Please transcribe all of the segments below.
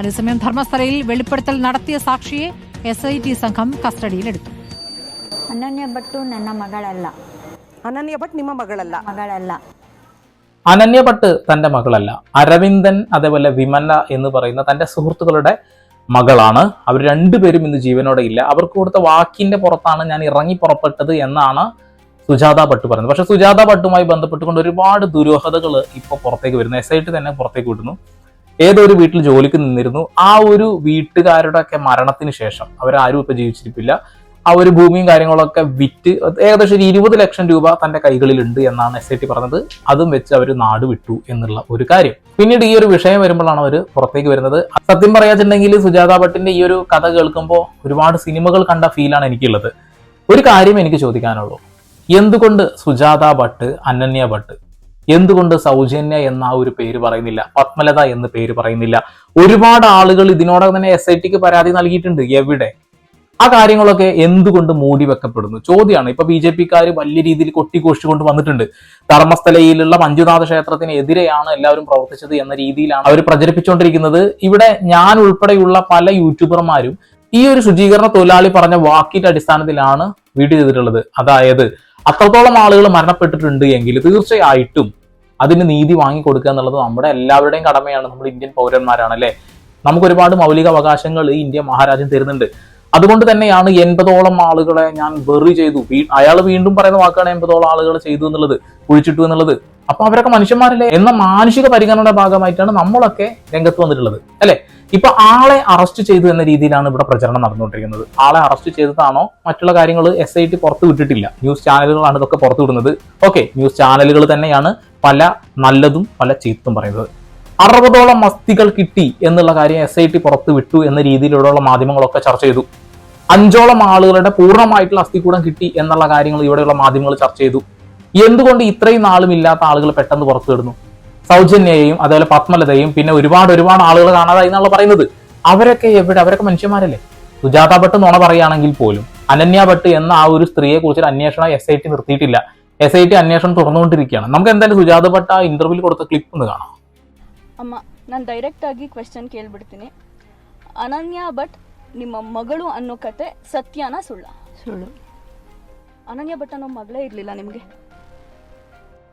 അതേസമയം ധർമ്മസ്ഥലയിൽ വെളിപ്പെടുത്തൽ നടത്തിയ സാക്ഷിയെ എസ് ഐ ടി സംഘം കസ്റ്റഡിയിലെടുത്തു ಅನನ್ಯ ಭಟ್ಟು ನನ್ನ ಮಗಳಲ್ಲ അനന്യ ഭട്ട് ನಿಮ್ಮ ಮಗಳಲ್ಲ ಮಗಳಲ್ಲ അനന്യ ഭട്ട് തന്റെ മകളല്ല അരവിന്ദൻ അതേപോലെ വിമല എന്ന് പറയുന്ന തന്റെ സുഹൃത്തുക്കളുടെ മകളാണ് അവർ രണ്ടുപേരും ഇന്ന് ജീവനോടെ ഇല്ല അവർക്ക് കൊടുത്ത വാക്കിന്റെ പുറത്താണ് ഞാൻ ഇറങ്ങി പുറപ്പെട്ടത് എന്നാണ് സുജാത ഭട്ട് പറയുന്നത് പക്ഷെ സുജാത ഭട്ടുമായി ബന്ധപ്പെട്ടുകൊണ്ട് ഒരുപാട് ദുരൂഹതകൾ ഇപ്പോൾ പുറത്തേക്ക് വരുന്നു എസ് ഐ ടി തന്നെ പുറത്തേക്ക് വിടുന്നു ഏതോ ഒരു വീട്ടിൽ ജോലിക്ക് നിന്നിരുന്നു. ആ ഒരു വീട്ടുകാരുടെ ഒക്കെ മരണത്തിന് ശേഷം അവരാരും ഇപ്പൊ ജീവിച്ചിരിപ്പില്ല. ആ ഒരു ഭൂമിയും കാര്യങ്ങളൊക്കെ വിറ്റ് ഏകദേശം ഒരു ഇരുപത് ലക്ഷം രൂപ തന്റെ കൈകളിലുണ്ട് എന്നാണ് എസ് ഐ ടി പറഞ്ഞത്. അതും വെച്ച് അവർ നാട് വിട്ടു എന്നുള്ള ഒരു കാര്യം. പിന്നീട് ഈ ഒരു വിഷയം വരുമ്പോഴാണ് അവർ പുറത്തേക്ക് വരുന്നത്. സത്യം പറയാച്ചിട്ടുണ്ടെങ്കിൽ സുജാത ഭട്ടിന്റെ ഈ ഒരു കഥ കേൾക്കുമ്പോൾ ഒരുപാട് സിനിമകൾ കണ്ട ഫീലാണ് എനിക്കുള്ളത്. ഒരു കാര്യം എനിക്ക് ചോദിക്കാനുള്ളൂ. എന്തുകൊണ്ട് സുജാത ഭട്ട് അനന്യ ഭട്ട് എന്തുകൊണ്ട് സൗജന്യ എന്ന ആ ഒരു പേര് പറയുന്നില്ല? പത്മലത എന്ന് പേര് പറയുന്നില്ല. ഒരുപാട് ആളുകൾ ഇതിനോടകം തന്നെ എസ് ഐ ടിക്ക് പരാതി നൽകിയിട്ടുണ്ട്. എവിടെ? ആ കാര്യങ്ങളൊക്കെ എന്തുകൊണ്ട് മൂടി വെക്കപ്പെടുന്നു? ചോദ്യമാണ്. ഇപ്പൊ ബി ജെ പിക്കാർ വലിയ രീതിയിൽ കൊട്ടിഘോഷിച്ചുകൊണ്ട് വന്നിട്ടുണ്ട്. ധർമ്മസ്ഥലയിലുള്ള മഞ്ജുനാഥ ക്ഷേത്രത്തിനെതിരെയാണ് എല്ലാവരും പ്രവർത്തിച്ചത് എന്ന രീതിയിലാണ് അവർ പ്രചരിപ്പിച്ചുകൊണ്ടിരിക്കുന്നത്. ഇവിടെ ഞാൻ ഉൾപ്പെടെയുള്ള പല യൂട്യൂബർമാരും ഈ ഒരു ശുചീകരണ തൊഴിലാളി പറഞ്ഞ വാക്കിന്റെ അടിസ്ഥാനത്തിലാണ് വീഡിയോ ചെയ്തിട്ടുള്ളത്. അതായത് അത്രത്തോളം ആളുകൾ മരണപ്പെട്ടിട്ടുണ്ട് എങ്കിൽ തീർച്ചയായിട്ടും അതിന് നീതി വാങ്ങിക്കൊടുക്കുക എന്നുള്ളത് നമ്മുടെ എല്ലാവരുടെയും കടമയാണ്. നമ്മൾ ഇന്ത്യൻ പൗരന്മാരാണ് അല്ലെ നമുക്ക് ഒരുപാട് മൗലിക അവകാശങ്ങൾ ഈ ഇന്ത്യ മഹാരാജ്യം തരുന്നുണ്ട്. അതുകൊണ്ട് തന്നെയാണ് എൺപതോളം ആളുകളെ ഞാൻ വെറി ചെയ്തു. അയാൾ വീണ്ടും പറയുന്ന വാക്കാണ് എൺപതോളം ആളുകൾ ചെയ്തു എന്നുള്ളത് കുഴിച്ചിട്ടു എന്നുള്ളത്. അപ്പൊ അവരൊക്കെ മനുഷ്യന്മാരല്ലേ? എന്ന മാനുഷിക പരിഗണനയുടെ ഭാഗമായിട്ടാണ് നമ്മളൊക്കെ രംഗത്ത് വന്നിട്ടുള്ളത്. അല്ലെ? ഇപ്പൊ ആളെ അറസ്റ്റ് ചെയ്തു എന്ന രീതിയിലാണ് ഇവിടെ പ്രചരണം നടന്നുകൊണ്ടിരിക്കുന്നത്. ആളെ അറസ്റ്റ് ചെയ്തതാണോ? മറ്റുള്ള കാര്യങ്ങൾ എസ് ഐ ടി പുറത്തു വിട്ടിട്ടില്ല. ന്യൂസ് ചാനലുകളാണ് ഇതൊക്കെ പുറത്തു വിടുന്നത്. ഓക്കെ ന്യൂസ് ചാനലുകൾ തന്നെയാണ് പല നല്ലതും പല ചീത്തും പറയുന്നത്. അറുപതോളം മസ്തികൾ കിട്ടി എന്നുള്ള കാര്യം എസ് ഐ ടി പുറത്ത് വിട്ടു എന്ന രീതിയിലുള്ള മാധ്യമങ്ങളൊക്കെ ചർച്ച ചെയ്തു. അഞ്ചോളം ആളുകളുടെ പൂർണമായിട്ടുള്ള അസ്ഥികൂടം കിട്ടി എന്നുള്ള കാര്യങ്ങൾ ഇവിടെയുള്ള മാധ്യമങ്ങൾ ചർച്ച ചെയ്തു. എന്തുകൊണ്ട് ഇത്രയും നാളും ഇല്ലാത്ത ആളുകൾ പെട്ടെന്ന് പുറത്തു വിടുന്നു സൗജന്യയെയും അതേപോലെ പത്മലതയും പിന്നെ ഒരുപാട് ഒരുപാട് ആളുകൾ കാണാതായി എന്നുള്ള പറയുന്നത്. അവരൊക്കെ എവിടെ? അവരൊക്കെ മനുഷ്യന്മാരല്ലേ? സുജാത ഭട്ട് നുണ പറയുകയാണെങ്കിൽ പോലും അനന്യ ഭട്ട് എന്ന ആ ഒരു സ്ത്രീയെ കുറിച്ചൊരു അന്വേഷണം എസ് ഐ ടി നിർത്തിയിട്ടില്ല. എസ് ഐ ടി അന്വേഷണം തുറന്നുകൊണ്ടിരിക്കുകയാണ് നമുക്ക് എന്തായാലും സുജാത ഭട്ട് ആ ഇന്റർവ്യൂവിൽ കൊടുത്ത ക്ലിപ്പ് ഒന്ന് കാണാം ಅಮ್ಮ ನಾನು ಡೈರೆಕ್ಟಾಗಿ ಕ್ವೆಶ್ಚನ್ ಕೇಳ್ಬಿಡ್ತೀನಿ ಅನನ್ಯ ಭಟ್ ನಿಮ್ಮ ಮಗಳು ಅನ್ನೋ ಕತೆ ಸತ್ಯನಾ ಸುಳ್ಳ ಸುಳ್ಳು ಅನನ್ಯ ಭಟ್ ಅನ್ನೋ ಮಗಳೇ ಇರಲಿಲ್ಲ ನಿಮಗೆ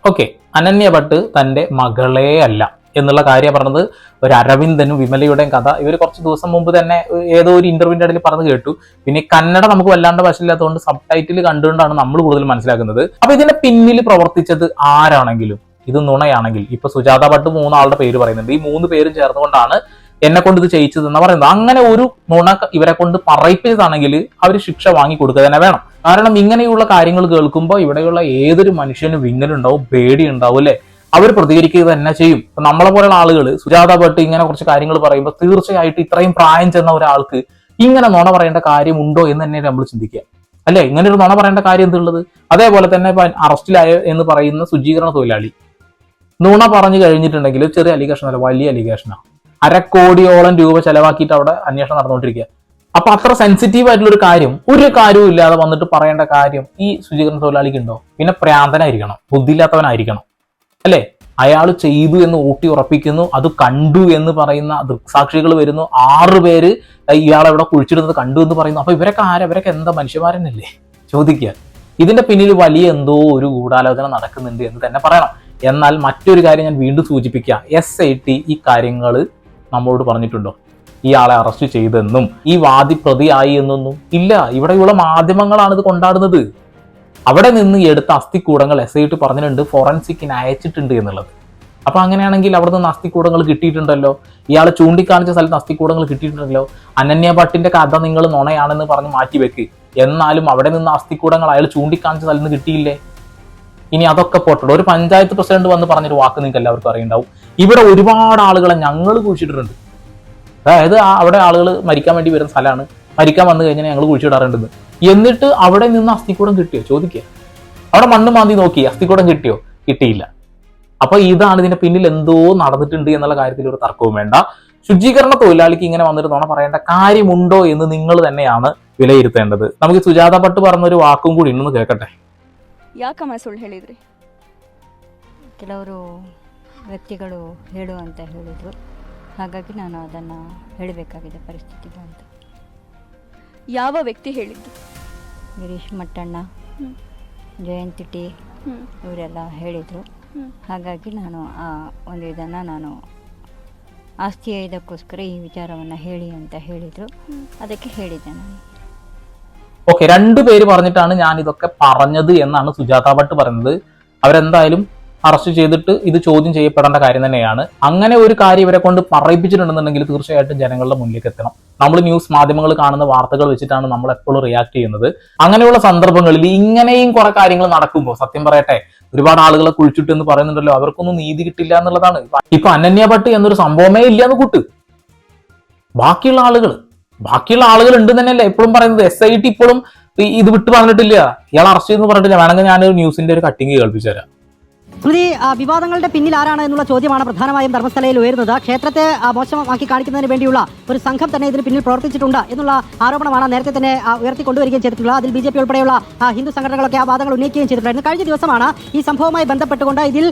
ഓക്കെ അനന്യ ഭട്ട് തന്റെ മകളെ അല്ല എന്നുള്ള കാര്യം പറഞ്ഞത് ഒരു അരവിന്ദനും വിമലയുടെയും കഥ. ഇവർ കുറച്ച് ദിവസം മുമ്പ് തന്നെ ഏതോ ഒരു ഇന്റർവ്യൂവിന്റെ ഇടയിൽ പറഞ്ഞു കേട്ടു. പിന്നെ കന്നഡ നമുക്ക് വല്ലാണ്ട് വശമില്ലാത്തതുകൊണ്ട് സബ് ടൈറ്റിൽ കണ്ടുകൊണ്ടാണ് നമ്മൾ കൂടുതൽ മനസ്സിലാക്കുന്നത്. അപ്പൊ ഇതിന്റെ പിന്നിൽ പ്രവർത്തിച്ചത് ആരാണെങ്കിലും ഇത് നുണയാണെങ്കിൽ ഇപ്പൊ സുജാത ഭട്ട് മൂന്നാളുടെ പേര് പറയുന്നുണ്ട്. ഈ മൂന്ന് പേരും ചേർന്നുകൊണ്ടാണ് എന്നെ കൊണ്ട് ഇത് ചെയ്യിച്ചത് എന്ന് പറയുന്നത്. അങ്ങനെ ഒരു നുണ ഇവരെ കൊണ്ട് പറയിപ്പിച്ചതാണെങ്കിൽ അവർ ശിക്ഷ വാങ്ങി കൊടുക്കുക തന്നെ വേണം. കാരണം ഇങ്ങനെയുള്ള കാര്യങ്ങൾ കേൾക്കുമ്പോൾ ഇവിടെയുള്ള ഏതൊരു മനുഷ്യനും വിങ്ങലുണ്ടാവും പേടി ഉണ്ടാവും അല്ലെ? അവർ പ്രതികരിക്കുക തന്നെ ചെയ്യും. ഇപ്പൊ നമ്മളെ പോലെയുള്ള ആളുകൾ സുജാത ഭട്ട് ഇങ്ങനെ കുറച്ച് കാര്യങ്ങൾ പറയുമ്പോൾ തീർച്ചയായിട്ടും ഇത്രയും പ്രായം ചെന്ന ഒരാൾക്ക് ഇങ്ങനെ നുണ പറയേണ്ട കാര്യമുണ്ടോ എന്ന് തന്നെ നമ്മൾ ചിന്തിക്കുക. അല്ലെ? ഇങ്ങനെ ഒരു നുണ പറയേണ്ട കാര്യം എന്തുള്ളത്? അതേപോലെ തന്നെ അറസ്റ്റിലായ എന്ന് പറയുന്ന ശുചീകരണ തൊഴിലാളി. നുണ പറഞ്ഞു കഴിഞ്ഞിട്ടുണ്ടെങ്കിൽ ചെറിയ അലിഗേഷൻ അല്ല വലിയ അലിഗേഷനാണ് അരക്കോടിയോളം രൂപ ചെലവാക്കിയിട്ട് അവിടെ അന്വേഷണം നടന്നുകൊണ്ടിരിക്കുക. അപ്പൊ അത്ര സെൻസിറ്റീവ് ആയിട്ടുള്ള ഒരു കാര്യം ഒരു കാര്യവും ഇല്ലാതെ വന്നിട്ട് പറയേണ്ട കാര്യം ഈ ശുചീകരണ തൊഴിലാളിക്ക് ഉണ്ടോ? പിന്നെ പ്രാന്തനായിരിക്കണം ബുദ്ധിയില്ലാത്തവനായിരിക്കണം. അല്ലെ? അയാൾ ചെയ്തു എന്ന് ഊട്ടി ഉറപ്പിക്കുന്നു അത് കണ്ടു എന്ന് പറയുന്ന ദൃക്സാക്ഷികൾ വരുന്നു. ആറ് പേര് ഇയാളെ കുഴിച്ചിടുന്നത് കണ്ടു എന്ന് പറയുന്നു. അപ്പൊ ഇവരൊക്കെ ആരാ? ഇവരൊക്കെ എന്താ മനുഷ്യന്മാരെന്നല്ലേ ചോദിക്കുക. ഇതിന്റെ പിന്നിൽ വലിയ എന്തോ ഒരു ഗൂഢാലോചന നടക്കുന്നുണ്ട് എന്ന് തന്നെ പറയണം. എന്നാൽ മറ്റൊരു കാര്യം ഞാൻ വീണ്ടും സൂചിപ്പിക്കുക. എസ് ഐ ടി ഈ കാര്യങ്ങൾ നമ്മളോട് പറഞ്ഞിട്ടുണ്ടോ? ആളെ അറസ്റ്റ് ചെയ്തെന്നും ഈ വാദി പ്രതിയായി എന്നൊന്നും ഇല്ല ഇവിടെയുള്ള മാധ്യമങ്ങളാണ് ഇത് കൊണ്ടാടുന്നത്. അവിടെ നിന്ന് എടുത്ത അസ്ഥിക്കൂടങ്ങൾ എസ് ഐ ടി പറഞ്ഞിട്ടുണ്ട് ഫോറൻസിക്കിന് അയച്ചിട്ടുണ്ട് എന്നുള്ളത്. അപ്പോൾ അങ്ങനെയാണെങ്കിൽ അവിടെ നിന്ന് അസ്ഥിക്കൂടങ്ങൾ കിട്ടിയിട്ടുണ്ടല്ലോ? ഇയാൾ ചൂണ്ടിക്കാണിച്ച സ്ഥലത്ത് അസ്ഥിക്കൂടങ്ങൾ കിട്ടിയിട്ടുണ്ടല്ലോ? അനന്യ ഭട്ടിന്റെ കഥ നിങ്ങൾ നുണയാണെന്ന് പറഞ്ഞ് മാറ്റിവെക്ക്. എന്നാലും അവിടെ നിന്ന് അസ്ഥിക്കൂടങ്ങൾ അയാൾ ചൂണ്ടിക്കാണിച്ച സ്ഥലത്ത് നിന്ന് കിട്ടിയില്ലേ? ഇനി അതൊക്കെ പോട്ടെ ഒരു പഞ്ചായത്ത് പ്രസിഡന്റ് വന്ന് പറഞ്ഞൊരു വാക്ക് നിങ്ങൾക്ക് എല്ലാവർക്കും അറിയുണ്ടാവും. ഇവിടെ ഒരുപാട് ആളുകളെ ഞങ്ങൾ കുഴിച്ചിട്ടുണ്ട് അതായത് അവിടെ ആളുകൾ മരിക്കാൻ വേണ്ടി വരുന്ന സ്ഥലമാണ്. മരിക്കാൻ വന്നു കഴിഞ്ഞാൽ ഞങ്ങൾ കുഴിച്ചിടാറുണ്ടെന്ന്. എന്നിട്ട് അവിടെ നിന്ന് അസ്ഥിക്കൂടം കിട്ടിയോ ചോദിക്കുക അവിടെ മണ്ണ് മാന്തി നോക്കി അസ്ഥിക്കൂടം കിട്ടിയോ കിട്ടിയില്ല അപ്പൊ ഇതാണ് ഇതിന്റെ പിന്നിൽ എന്തോ നടന്നിട്ടുണ്ട് എന്നുള്ള കാര്യത്തിൽ ഒരു തർക്കവും വേണ്ട ശുചീകരണ തൊഴിലാളിക്ക് ഇങ്ങനെ വന്നിട്ട് നുണ പറയേണ്ട കാര്യമുണ്ടോ എന്ന് നിങ്ങൾ തന്നെയാണ് വിലയിരുത്തേണ്ടത് നമുക്ക് സുജാത ഭട്ട് പറഞ്ഞൊരു വാക്കും കൂടി ഇന്നൊന്ന് കേൾക്കട്ടെ ಯಾಕಮ್ಮ ಸುಳ್ಳು ಹೇಳಿದ್ರಿ ಕೆಲವರು ವ್ಯಕ್ತಿಗಳು ಹೇಳು ಅಂತ ಹೇಳಿದರು ಹಾಗಾಗಿ ನಾನು ಅದನ್ನು ಹೇಳಬೇಕಾಗಿದೆ ಪರಿಸ್ಥಿತಿ ಬಂತು ಯಾವ ವ್ಯಕ್ತಿ ಹೇಳಿದ್ದು ಗಿರೀಶ್ ಮಟ್ಟಣ್ಣ ಜಯಂತಿ ಇವರೆಲ್ಲ ಹೇಳಿದರು ಹಾಗಾಗಿ ನಾನು ಆ ಒಂದು ಇದನ್ನು ನಾನು ಆಸ್ತಿಯ ಇದಕ್ಕೋಸ್ಕರ ಈ ವಿಚಾರವನ್ನು ಹೇಳಿ ಅಂತ ಹೇಳಿದರು ಅದಕ್ಕೆ ಹೇಳಿದೆ ನಾನು ഓക്കെ രണ്ടു പേര് പറഞ്ഞിട്ടാണ് ഞാൻ ഇതൊക്കെ പറഞ്ഞത് എന്നാണ് സുജാത ഭട്ട് പറയുന്നത് അവരെന്തായാലും അറസ്റ്റ് ചെയ്തിട്ട് ഇത് ചോദ്യം ചെയ്യപ്പെടേണ്ട കാര്യം തന്നെയാണ്. അങ്ങനെ ഒരു കാര്യം ഇവരെ കൊണ്ട് പറയിപ്പിച്ചിട്ടുണ്ടെന്നുണ്ടെങ്കിൽ തീർച്ചയായിട്ടും ജനങ്ങളുടെ മുന്നിലേക്ക് എത്തണം. നമ്മൾ ന്യൂസ് മാധ്യമങ്ങൾ കാണുന്ന വാർത്തകൾ വെച്ചിട്ടാണ് നമ്മൾ എപ്പോഴും റിയാക്ട് ചെയ്യുന്നത്. അങ്ങനെയുള്ള സന്ദർഭങ്ങളിൽ ഇങ്ങനെയും കുറെ കാര്യങ്ങൾ നടക്കുമ്പോൾ സത്യം പറയട്ടെ ഒരുപാട് ആളുകളെ കുഴിച്ചിട്ട് എന്ന് പറയുന്നുണ്ടല്ലോ അവർക്കൊന്നും നീതി കിട്ടില്ല എന്നുള്ളതാണ്. ഇപ്പൊ അനന്യ ഭട്ട് എന്നൊരു സംഭവമേ ഇല്ല എന്ന് കൂട്ട്. ബാക്കിയുള്ള ആളുകൾ ബാക്കിയുള്ള ആളുകൾ ഉണ്ട് തന്നെയല്ലേ എപ്പോഴും പറയുന്നത്. എസ് ഐ ടി ഇപ്പോഴും ഇത് വിട്ട് പറഞ്ഞിട്ടില്ല. ഇയാൾ അറസ്റ്റ് ചെയ്തെന്ന് പറഞ്ഞിട്ടില്ല. വേണമെങ്കിൽ ഞാൻ ന്യൂസിന്റെ ഒരു കട്ടിങ് കേൾപ്പിച്ചു തരാം. സ്മൃതി വിവാദങ്ങളുടെ പിന്നിൽ ആരാണ് എന്നുള്ള ചോദ്യമാണ് പ്രധാനമായും ധർമ്മസ്ഥലയിൽ ഉയരുന്നത്. ക്ഷേത്രത്തെ മോശമാക്കി കാണിക്കുന്നതിന് വേണ്ടിയുള്ള ഒരു സംഘം തന്നെ ഇതിന് പിന്നിൽ പ്രവർത്തിച്ചിട്ടുണ്ട് എന്നുള്ള ആരോപണമാണ് നേരത്തെ തന്നെ ഉയർത്തിക്കൊണ്ടുവരികയും ചെയ്തിട്ടുള്ളത്. അതിൽ ബി ജെ പി ഉൾപ്പെടെയുള്ള ഹിന്ദു സംഘടനകളൊക്കെ ആ വാദങ്ങൾ ഉന്നയിക്കുകയും ചെയ്തിട്ടുണ്ടായിരുന്നു കഴിഞ്ഞ ദിവസമാണ് ഈ സംഭവവുമായി ബന്ധപ്പെട്ടുകൊണ്ട് ഇതിൽ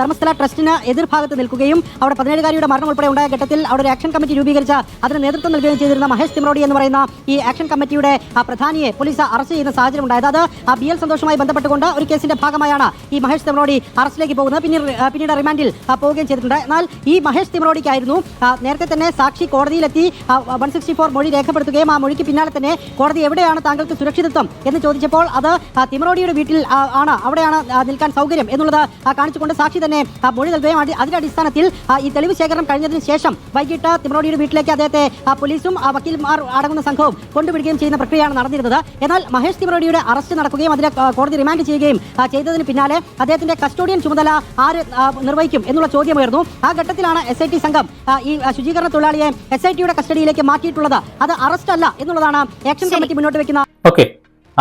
ധർമ്മസ്ഥല ട്രസ്റ്റിന് എതിർഭാഗത്ത് നിൽക്കുകയും അവിടെ പതിനേഴുകാരിയുടെ മരണം ഉൾപ്പെടെ ഉണ്ടായ ഘട്ടത്തിൽ അവിടെ ഒരു ആക്ഷൻ കമ്മിറ്റി രൂപീകരിച്ച അതിന് നേതൃത്വം നൽകുകയും ചെയ്തിരുന്ന മഹേഷ് തിമറോഡി എന്ന് പറയുന്ന ഈ ആക്ഷൻ കമ്മിറ്റിയുടെ പ്രധാനിയെ പോലീസ് അറസ്റ്റ് ചെയ്യുന്ന സാഹചര്യം ഉണ്ടായത്. അത് ബി എൽ സന്തോഷവുമായി ബന്ധപ്പെട്ടുകൊണ്ട് ഒരു കേസിന്റെ ഭാഗമായാണ് ഈ മഹേഷ് തിമറോഡി അറസ്റ്റിലേക്ക് പോകുന്നത്. പിന്നീട് പിന്നീട് റിമാൻഡിൽ പോവുകയും ചെയ്തിട്ടുണ്ട്. എന്നാൽ ഈ മഹേഷ് തിമറോഡിക്കായിരുന്നു നേരത്തെ തന്നെ സാക്ഷി കോടതിയിലെത്തി വൺ സിക്സ്റ്റി ഫോർ മൊഴി രേഖപ്പെടുത്തുകയും ആ മൊഴിക്ക് പിന്നാലെ തന്നെ കോടതി എവിടെയാണ് താങ്കൾക്ക് സുരക്ഷിതത്വം എന്ന് ചോദിച്ചപ്പോൾ അത് തിമറോഡിയുടെ വീട്ടിൽ ആണ്. അവിടെയാണ് നിൽക്കാൻ സൗകര്യം എന്നുള്ളത് കാണിച്ചുകൊണ്ട് സാക്ഷി തന്നെ മൊഴി നൽകുകയും അതി- അതിന്റെ അടിസ്ഥാനത്തിൽ ഈ തെളിവ് ശേഖരണം കഴിഞ്ഞതിന് ശേഷം വൈകിട്ട് തിമറോഡിയുടെ വീട്ടിലേക്ക് അദ്ദേഹത്തെ പോലീസും വക്കീൽമാർ അടങ്ങുന്ന സംഘവും കൊണ്ടുപിടിക്കുകയും ചെയ്യുന്ന പ്രക്രിയയാണ് നടന്നിരുന്നത്. എന്നാൽ മഹേഷ് തിമറോഡിയുടെ അറസ്റ്റ് നടക്കുകയും അതിനെ കോടതി റിമാൻഡ് ചെയ്യുകയും ചെയ്തതിന് പിന്നാലെ അദ്ദേഹത്തിന്റെ കസ്റ്റോഡിയൻ ചുമതല ആര് നിർവഹിക്കും എന്നുള്ള ചോദ്യമായിരുന്നു. ആ ഘട്ടത്തിലാണ് എസ് സംഘം ഈ ശുചീകരണ തൊഴിലാളിയെ എസ് ഐ ടിയുടെ കസ്റ്റഡിയിലേക്ക് മാറ്റിയിട്ടുള്ളത്. അത് അറസ്റ്റ് അല്ല എന്നുള്ളതാണ് ആക്ഷൻ കമ്മിറ്റി മുന്നോട്ട് വെക്കുന്ന ഓക്കെ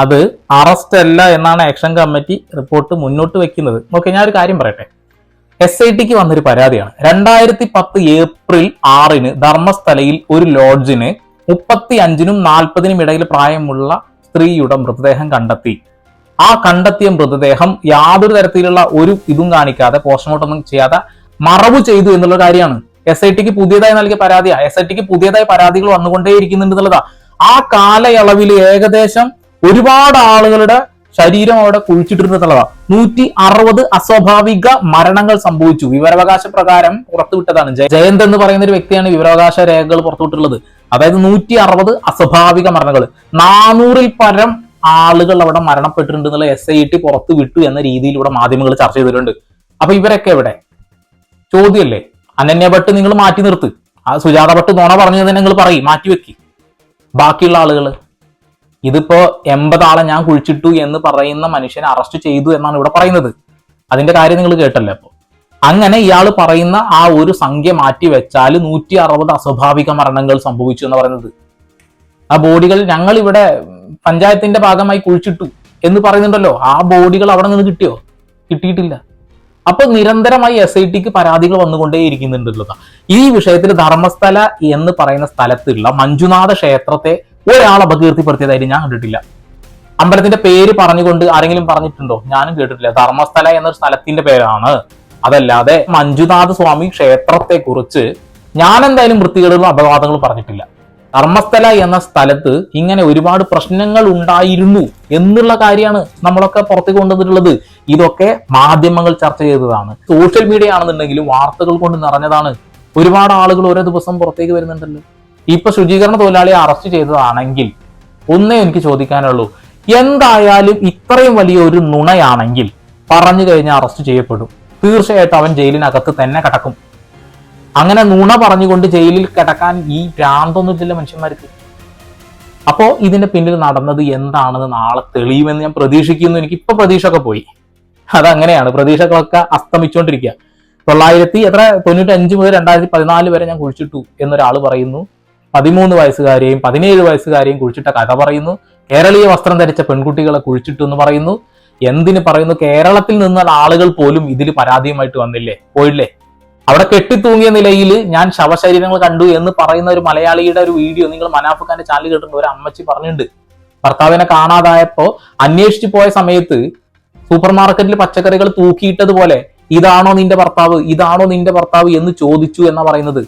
അത് അറസ്റ്റ് അല്ല എന്നാണ് ആക്ഷൻ കമ്മിറ്റി റിപ്പോർട്ട് മുന്നോട്ട് വെക്കുന്നത്. ഓക്കെ ഞാൻ ഒരു കാര്യം പറയട്ടെ. എസ് ഐ ടിക്ക് വന്നൊരു പരാതിയാണ്. രണ്ടായിരത്തി പത്ത് ഏപ്രിൽ ആറിന് ധർമ്മസ്ഥലയിൽ ഒരു ലോഡ്ജിന് മുപ്പത്തി അഞ്ചിനും നാൽപ്പതിനും ഇടയിൽ പ്രായമുള്ള സ്ത്രീയുടെ മൃതദേഹം കണ്ടെത്തി. ആ കണ്ടെത്തിയ മൃതദേഹം യാതൊരു തരത്തിലുള്ള ഒരു ഇതും കാണിക്കാതെ പോസ്റ്റ്മോർട്ടം ചെയ്യാതെ മറവ് ചെയ്തു എന്നുള്ള കാര്യമാണ്. എസ് ഐ ടിക്ക് പുതിയതായി നൽകിയ പരാതിയാ. എസ് ഐ ടിക്ക് പുതിയതായി പരാതികൾ വന്നുകൊണ്ടേയിരിക്കുന്നുണ്ട് എന്നുള്ളതാ. ആ കാലയളവിൽ ഏകദേശം ഒരുപാട് ആളുകളുടെ ശരീരം അവിടെ കുഴിച്ചിട്ടിരുന്നുള്ളതാ നൂറ്റി അറുപത് അസ്വാഭാവിക മരണങ്ങൾ സംഭവിച്ചു. വിവരാവകാശ പ്രകാരം പുറത്തുവിട്ടതാണ്. ജയന്ത് എന്ന് പറയുന്ന ഒരു വ്യക്തിയാണ് വിവരാവകാശ രേഖകൾ പുറത്തുവിട്ടുള്ളത് അതായത് നൂറ്റി അറുപത് അസ്വാഭാവിക മരണങ്ങൾ. നാനൂറിൽ പരം ആളുകൾ അവിടെ മരണപ്പെട്ടിട്ടുണ്ട് എന്നുള്ള എസ് ഐ ടി പുറത്തു വിട്ടു എന്ന രീതിയിൽ ഇവിടെ മാധ്യമങ്ങൾ ചർച്ച ചെയ്തിട്ടുണ്ട്. അപ്പൊ ഇവരൊക്കെ എവിടെ? ചോദ്യമല്ലേ അനന്യ ഭട്ട് നിങ്ങൾ മാറ്റി നിർത്ത്. ആ സുജാത ഭട്ട് നോണ പറഞ്ഞത് നിങ്ങൾ പറയും മാറ്റി വെക്കി. ബാക്കിയുള്ള ആളുകൾ ഇതിപ്പോ എൺപത് ആളെ ഞാൻ കുഴിച്ചിട്ടു എന്ന് പറയുന്ന മനുഷ്യനെ അറസ്റ്റ് ചെയ്തു എന്നാണ് ഇവിടെ പറയുന്നത്. അതിന്റെ കാര്യം നിങ്ങൾ കേട്ടല്ലേ അപ്പൊ? അങ്ങനെ ഇയാൾ പറയുന്ന ആ ഒരു സംഖ്യ മാറ്റി വെച്ചാൽ നൂറ്റി അറുപത് അസ്വാഭാവിക മരണങ്ങൾ സംഭവിച്ചു എന്ന് പറയുന്നത്. ആ ബോഡികൾ ഞങ്ങൾ ഇവിടെ പഞ്ചായത്തിന്റെ ഭാഗമായി കുഴിച്ചിട്ടു എന്ന് പറയുന്നുണ്ടല്ലോ. ആ ബോഡികൾ അവിടെ നിന്ന് കിട്ടിയോ? കിട്ടിയിട്ടില്ല. അപ്പൊ നിരന്തരമായി എസ് ഐ ടിക്ക് പരാതികൾ വന്നുകൊണ്ടേ ഇരിക്കുന്നുണ്ടല്ലോ ഈ വിഷയത്തിൽ ധർമ്മസ്ഥല എന്ന് പറയുന്ന സ്ഥലത്തുള്ള മഞ്ജുനാഥ ക്ഷേത്രത്തെ ഒരാൾ അപകീർത്തിപ്പെടുത്തിയതായിട്ട് ഞാൻ കണ്ടിട്ടില്ല. അമ്പലത്തിന്റെ പേര് പറഞ്ഞുകൊണ്ട് ആരെങ്കിലും പറഞ്ഞിട്ടുണ്ടോ? ഞാനും കേട്ടിട്ടില്ല. ധർമ്മസ്ഥല എന്നൊരു സ്ഥലത്തിന്റെ പേരാണ്. അതല്ലാതെ മഞ്ജുനാഥ സ്വാമി ക്ഷേത്രത്തെ കുറിച്ച് ഞാൻ എന്തായാലും വൃത്തികേടുകളും അപവാദങ്ങളും പറഞ്ഞിട്ടില്ല. ധർമ്മസ്ഥല എന്ന സ്ഥലത്ത് ഇങ്ങനെ ഒരുപാട് പ്രശ്നങ്ങൾ ഉണ്ടായിരുന്നു എന്നുള്ള കാര്യമാണ് നമ്മളൊക്കെ പുറത്തു കൊണ്ടുവന്നിട്ടുള്ളത്. ഇതൊക്കെ മാധ്യമങ്ങൾ ചർച്ച ചെയ്തതാണ്. സോഷ്യൽ മീഡിയ ആണെന്നുണ്ടെങ്കിലും വാർത്തകൾ കൊണ്ട് നിറഞ്ഞതാണ്. ഒരുപാട് ആളുകൾ ഓരോ ദിവസം പുറത്തേക്ക് വരുന്നുണ്ടല്ലോ. ഇപ്പൊ ശുചീകരണ തൊഴിലാളിയെ അറസ്റ്റ് ചെയ്തതാണെങ്കിൽ ഒന്നേ എനിക്ക് ചോദിക്കാനുള്ളൂ. എന്തായാലും ഇത്രയും വലിയ ഒരു നുണയാണെങ്കിൽ പറഞ്ഞു കഴിഞ്ഞാൽ അറസ്റ്റ് ചെയ്യപ്പെടും. തീർച്ചയായിട്ടും അവൻ ജയിലിനകത്ത് തന്നെ കിടക്കും. അങ്ങനെ നുണ പറഞ്ഞുകൊണ്ട് ജയിലിൽ കിടക്കാൻ ഈ ഭ്രാന്തൊന്നുമില്ല മനുഷ്യന്മാർക്ക് അപ്പോ ഇതിന്റെ പിന്നിൽ നടന്നത് എന്താണെന്ന് നാളെ തെളിയുമെന്ന് ഞാൻ പ്രതീക്ഷിക്കുന്നു. എനിക്ക് ഇപ്പൊ പ്രതീക്ഷ ഒക്കെ പോയി. അതങ്ങനെയാണ്. പ്രതീക്ഷകളൊക്കെ അസ്തമിച്ചുകൊണ്ടിരിക്കുക തൊള്ളായിരത്തി എത്ര? തൊണ്ണൂറ്റി അഞ്ച് മുതൽ രണ്ടായിരത്തി പതിനാല് വരെ ഞാൻ കുഴിച്ചിട്ടു എന്നൊരാൾ പറയുന്നു. പതിമൂന്ന് വയസ്സുകാരെയും പതിനേഴ് വയസ്സുകാരെയും കുഴിച്ചിട്ട കഥ പറയുന്നു. കേരളീയ വസ്ത്രം ധരിച്ച പെൺകുട്ടികളെ കുഴിച്ചിട്ടു എന്ന് പറയുന്നു. എന്തിന് പറയുന്നു? കേരളത്തിൽ നിന്നുള്ള ആളുകൾ പോലും ഇതിൽ പരാതിയുമായിട്ട് വന്നില്ലേ? പോയില്ലേ? അവിടെ കെട്ടിത്തൂങ്ങിയ നിലയിൽ ഞാൻ ശവശരീരങ്ങൾ കണ്ടു എന്ന് പറയുന്ന ഒരു മലയാളിയുടെ ഒരു വീഡിയോ നിങ്ങൾ മനാഫുഖാന്റെ ചാനൽ കേട്ടിട്ടുണ്ട്. ഒരു അമ്മച്ചി പറഞ്ഞിട്ടുണ്ട്. ഭർത്താവിനെ കാണാതായപ്പോ അന്വേഷിച്ചു പോയ സമയത്ത് സൂപ്പർ മാർക്കറ്റിൽ പച്ചക്കറികൾ തൂക്കിയിട്ടതുപോലെ ഇതാണോ നിന്റെ ഭർത്താവ്? ഇതാണോ നിന്റെ ഭർത്താവ്? എന്ന് ചോദിച്ചു എന്നാ പറയുന്നത്.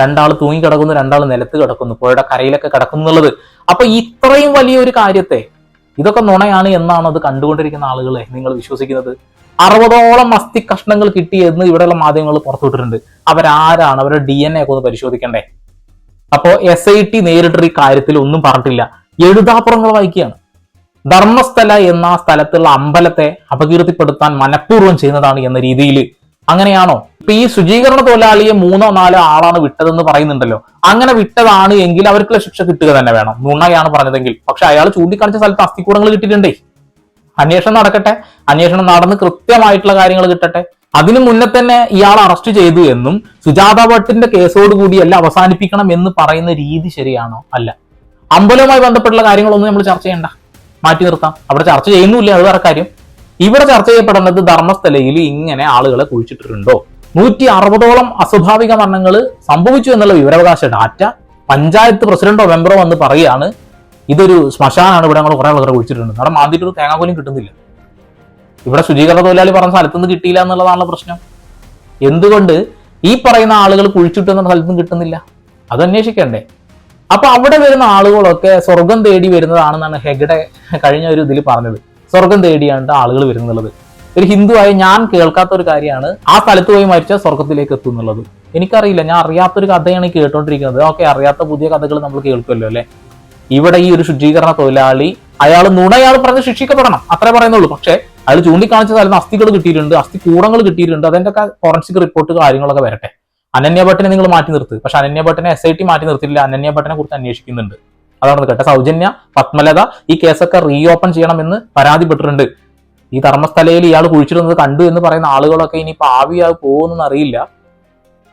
രണ്ടാൾ തൂങ്ങി കിടക്കുന്നു രണ്ടാൾ നിലത്ത് കിടക്കുന്നു പുഴയുടെ കരയിലൊക്കെ കിടക്കുന്നു എന്നുള്ളത്. അപ്പൊ ഇത്രയും വലിയൊരു കാര്യത്തെ ഇതൊക്കെ നുണയാണ് എന്നാണ് അത് കണ്ടുകൊണ്ടിരിക്കുന്ന ആളുകളെ നിങ്ങൾ വിശ്വസിക്കുന്നത്? അറുപതോളം അസ്ഥി കഷ്ണങ്ങൾ കിട്ടി എന്ന് ഇവിടെയുള്ള മാധ്യമങ്ങൾ പുറത്തുവിട്ടിട്ടുണ്ട് അവരാരാണ്? അവരുടെ ഡി എൻ എ ഒക്കെ ഒന്ന് പരിശോധിക്കണ്ടേ? അപ്പോ എസ് ഐ ടി നേരിട്ട് ഈ കാര്യത്തിൽ ഒന്നും പറഞ്ഞിട്ടില്ല. എഴുതാപ്പുറങ്ങൾ വായിക്കുകയാണ്. ധർമ്മസ്ഥല എന്ന സ്ഥലത്തുള്ള അമ്പലത്തെ അപകീർത്തിപ്പെടുത്താൻ മനഃപൂർവം ചെയ്യുന്നതാണ് എന്ന രീതിയിൽ. അങ്ങനെയാണോ? ഇപ്പൊ ഈ ശുചീകരണ തൊഴിലാളിയെ മൂന്നോ നാലോ ആളാണ് വിട്ടതെന്ന് പറയുന്നുണ്ടല്ലോ. അങ്ങനെ വിട്ടതാണ് എങ്കിൽ അവർക്കുള്ള ശിക്ഷ കിട്ടുക തന്നെ വേണം. നുണയാണ് പറഞ്ഞതെങ്കിൽ. പക്ഷെ അയാൾ ചൂണ്ടിക്കാണിച്ച സ്ഥലത്ത് അസ്ഥിക്കൂടങ്ങൾ കിട്ടിയിട്ടുണ്ടേ? അന്വേഷണം നടക്കട്ടെ. അന്വേഷണം നടന്ന് കൃത്യമായിട്ടുള്ള കാര്യങ്ങൾ കിട്ടട്ടെ. അതിനു മുന്നേ തന്നെ ഇയാൾ അറസ്റ്റ് ചെയ്തു എന്നും സുജാത ഭട്ടിന്റെ കേസോടുകൂടിയല്ല അവസാനിപ്പിക്കണം എന്ന് പറയുന്ന രീതി ശരിയാണോ? അല്ല. അമ്പലവുമായി ബന്ധപ്പെട്ടുള്ള കാര്യങ്ങളൊന്നും നമ്മൾ ചർച്ച ചെയ്യണ്ട. മാറ്റി നിർത്താം. അവിടെ ചർച്ച ചെയ്യുന്നില്ല അത് വേറെ കാര്യം. ഇവിടെ ചർച്ച ചെയ്യപ്പെടുന്നത് ധർമ്മസ്ഥലയിൽ ഇങ്ങനെ ആളുകളെ കുഴിച്ചിട്ടിട്ടുണ്ടോ? നൂറ്റി അറുപതോളം അസ്വാഭാവിക മരണങ്ങൾ സംഭവിച്ചു എന്നുള്ള വിവരാവകാശ ഡാറ്റ പഞ്ചായത്ത് പ്രസിഡന്റോ മെമ്പറോ വന്ന് പറയുകയാണ് ഇതൊരു ശ്മശാനാണ് ഇവിടെ ഞങ്ങൾ കുറെ ആൾക്കാരെ കുഴിച്ചിട്ടുണ്ട്. അവിടെ മാന്തിയിട്ട് ഒരു തേങ്ങാക്കോലും കിട്ടുന്നില്ല. ഇവിടെ ശുചീകരണ തൊഴിലാളി പറഞ്ഞ സ്ഥലത്തുനിന്ന് കിട്ടിയില്ല എന്നുള്ളതാണല്ലോ പ്രശ്നം. എന്തുകൊണ്ട് ഈ പറയുന്ന ആളുകൾ കുഴിച്ചിട്ട് എന്ന സ്ഥലത്തുനിന്ന് കിട്ടുന്നില്ല? അത് അന്വേഷിക്കണ്ടേ? അപ്പൊ അവിടെ വരുന്ന ആളുകളൊക്കെ സ്വർഗം തേടി വരുന്നതാണെന്നാണ് ഹെഗഡെ കഴിഞ്ഞ ഒരു ഇതിൽ പറഞ്ഞത്. സ്വർഗം തേടിയാണ് ആളുകൾ വരുന്നുള്ളത്. ഒരു ഹിന്ദുവായ ഞാൻ കേൾക്കാത്ത ഒരു കാര്യമാണ് ആ സ്ഥലത്ത് പോയി മരിച്ചാൽ സ്വർഗത്തിലേക്ക് എത്തും എന്നുള്ളത്. എനിക്കറിയില്ല ഞാൻ അറിയാത്തൊരു കഥയാണ് കേട്ടോണ്ടിരിക്കുന്നത്. ഓക്കെ അറിയാത്ത പുതിയ കഥകൾ നമ്മൾ കേൾക്കുമല്ലോ അല്ലെ? ഇവിടെ ഈ ഒരു ശുചീകരണ തൊഴിലാളി അയാൾ നുണയാൾ പറഞ്ഞ് ശിക്ഷിക്കപ്പെടണം. അത്രേ പറയുന്നുള്ളൂ. പക്ഷേ അയാൾ ചൂണ്ടിക്കാണിച്ച സ്ഥലത്ത് അസ്ഥികൾ കിട്ടിയിട്ടുണ്ട് അസ്ഥി കൂടങ്ങൾ കിട്ടിയിട്ടുണ്ട് അതിന്റെ ഫോറൻസിക് റിപ്പോർട്ട് കാര്യങ്ങളൊക്കെ വരട്ടെ? അനന്യ ഭട്ടിനെ നിങ്ങൾ മാറ്റി നിർത്ത്. പക്ഷെ അനന്യ ഭട്ടിനെ എസ് ഐ ടി മാറ്റി നിർത്തില്ല അനന്യ ഭട്ടിനെ കുറിച്ച് അന്വേഷിക്കുന്നുണ്ട്. അതാണ് കേട്ടെ. സൗജന്യ പത്മലത ഈ കേസൊക്കെ റീഓപ്പൺ ചെയ്യണമെന്ന് പരാതിപ്പെട്ടിട്ടുണ്ട്. ഈ ധർമ്മസ്ഥലയിൽ ഇയാൾ കുഴിച്ചിടുന്നത് കണ്ടു എന്ന് പറയുന്ന ആളുകളൊക്കെ ഇനി ഭാവിയായി പോകുമെന്ന് അറിയില്ല.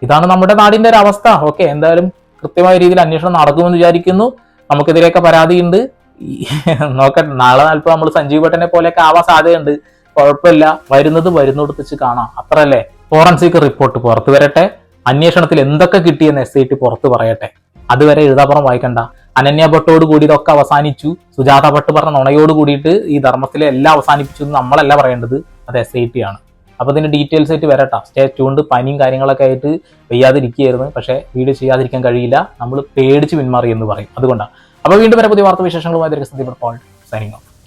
ഇതാണ് നമ്മുടെ നാടിന്റെ ഒരു അവസ്ഥ ഓക്കെ എന്തായാലും കൃത്യമായ രീതിയിൽ അന്വേഷണം നടക്കുമെന്ന് വിചാരിക്കുന്നു. നമുക്കെതിരെയൊക്കെ പരാതിയുണ്ട്. നോക്കട്ടെ നാളെ നാൽപ്പത് നമ്മൾ സഞ്ജീവ് ഭട്ടനെ പോലെയൊക്കെ ആവാൻ സാധ്യതയുണ്ട്. കുഴപ്പമില്ല. വരുന്നത് വരുന്നിടത്തിച്ച് കാണാം. കാണാം അത്രല്ലേ ഫോറൻസിക് റിപ്പോർട്ട് പുറത്തു വരട്ടെ. അന്വേഷണത്തിൽ എന്തൊക്കെ കിട്ടിയെന്ന് എസ് ഐ ടി പുറത്ത് പറയട്ടെ. അതുവരെ എഴുതാപ്പുറം വായിക്കണ്ട. അനന്യ ഭട്ടോട് കൂടി ഇതൊക്കെ അവസാനിച്ചു. സുജാത ഭട്ട് പറഞ്ഞ നുണയോട് കൂടിയിട്ട് ഈ ധർമ്മത്തിലെ എല്ലാം അവസാനിപ്പിച്ചു എന്ന് നമ്മളല്ല പറയേണ്ടത്. അത് എസ് ഐ ടി ആണ്. അപ്പൊ ഇതിന്റെ ഡീറ്റെയിൽസ് ആയിട്ട് വരട്ടെ. സ്റ്റേ ട്യൂണ്ട് പനിയും കാര്യങ്ങളൊക്കെ ആയിട്ട് വെയ്യാതിരിക്കുകയായിരുന്നു പക്ഷേ വീഡിയോ ചെയ്യാതിരിക്കാൻ കഴിയില്ല. നമ്മൾ പേടിച്ച് പിന്മാറി എന്ന് പറയും. അതുകൊണ്ടാണ് അപ്പോൾ വീണ്ടും വരെ പുതിയ വാർത്താ വിശേഷങ്ങളുമായി പോൾ. Signing off